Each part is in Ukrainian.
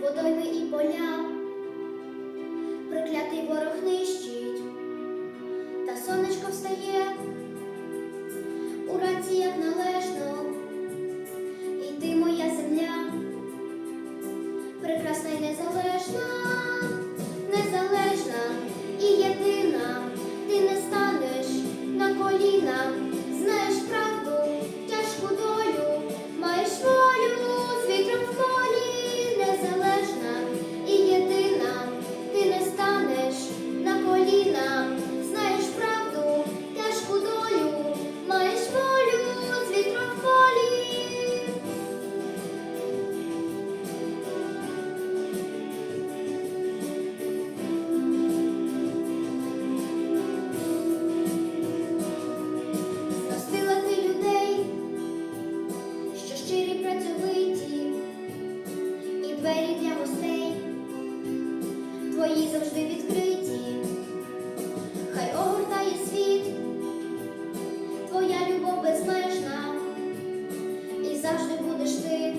водойми і поля, проклятий ворог нищить, та сонечко встає. двері для гостей, твої завжди відкриті, хай огортає світ, твоя любов безмежна, і завжди будеш ти,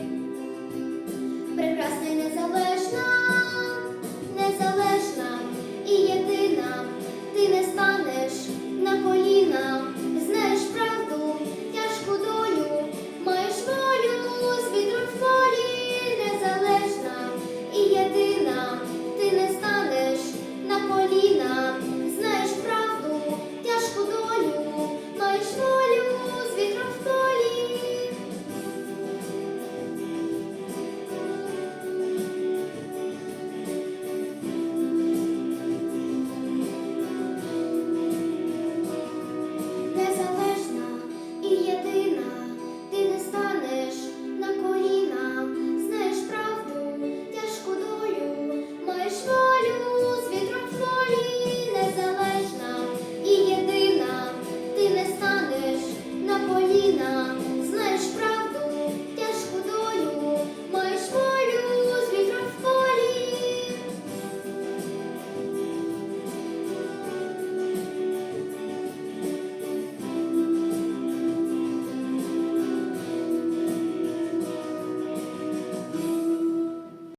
прекрасна і незалежна, незалежна. І єдина, ти не станеш на коліна.